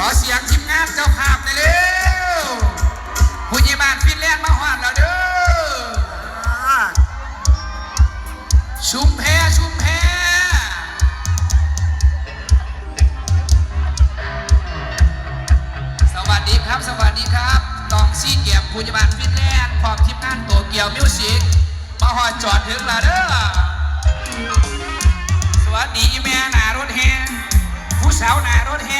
ขอเสียงทีมงานเจ้าภาพเลยเร็วผู้ใหญ่บานพินแลนด์มาหอดแล้วเด้อชุมแพชุมแพสวัสดีครับสวัสดีครับตองซี่เกียมผู้ใหญ่บานพินแลนด์พร้อมทีมงานตัวเกี่ยวมิวสิกมาหอดจอดถึงแล้วเด้อสวัสดีแม่หนารถแฮผู้สาวหนารถแฮ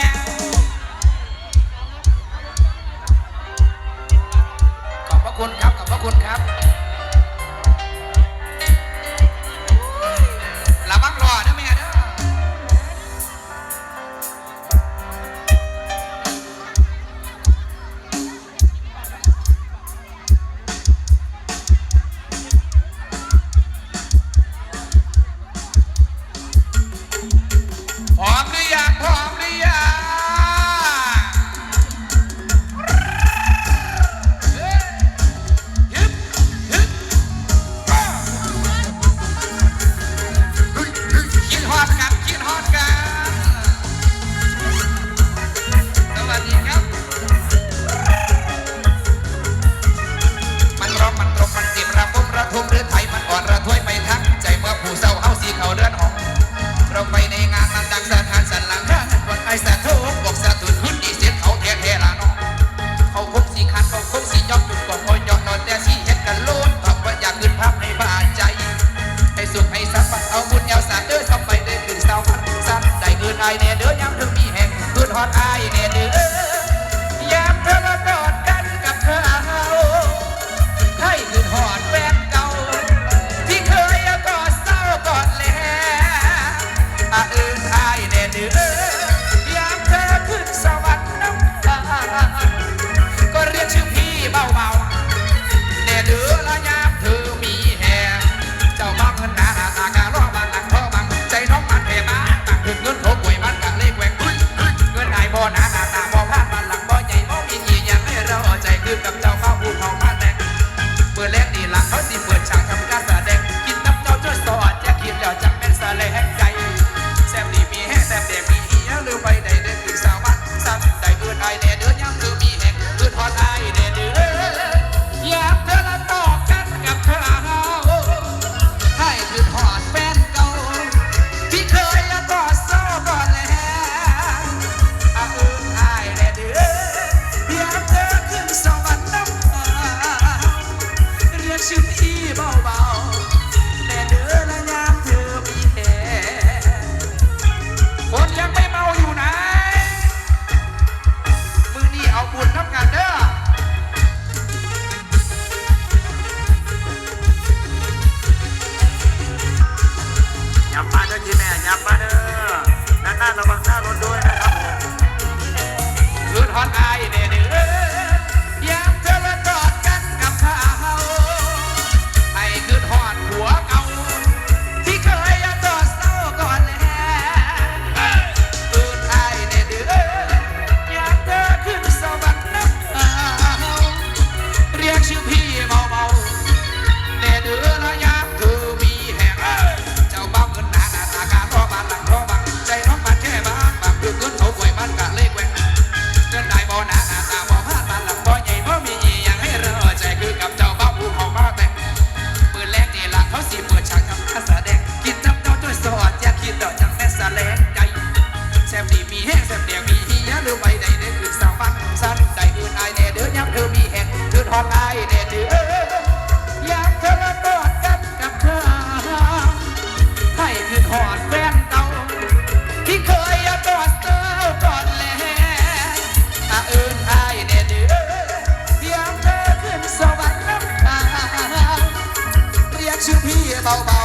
เบา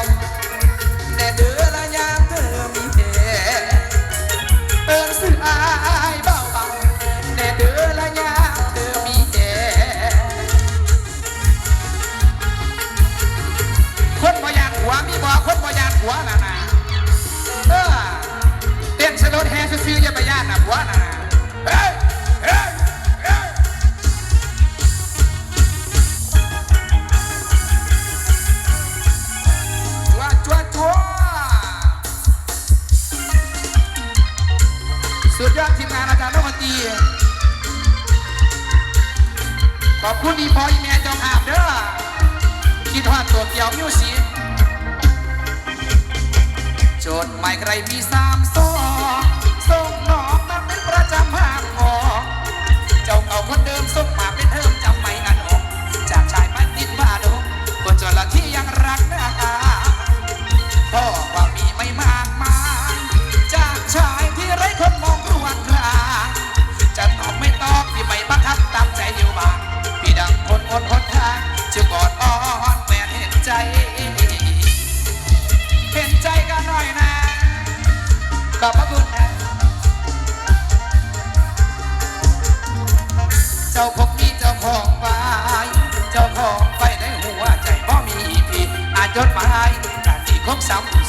ๆแต่เดือนละยาเธอมีเหตุเอิญสื่ออายเบาๆแต่เดือนละยาเธอมีเหตุคนบ่อยากหัวมีบ่คนบ่อยากหัวนะนะเต้นสะดุดแฮซื่อๆอย่าไปย่านน่ะหัวนะ ขอบคุณอีพอยแม่เจ้าภาพเด้อที่ทอดตัวเกี่ยวมิวสิจดหมายใครมีสามสอ ขอบพเจ้าคงมีเจ้าของไฟเจ้าของไฟในหัวใจบ่มีพี่อาจจดหมายกะสิคงสำ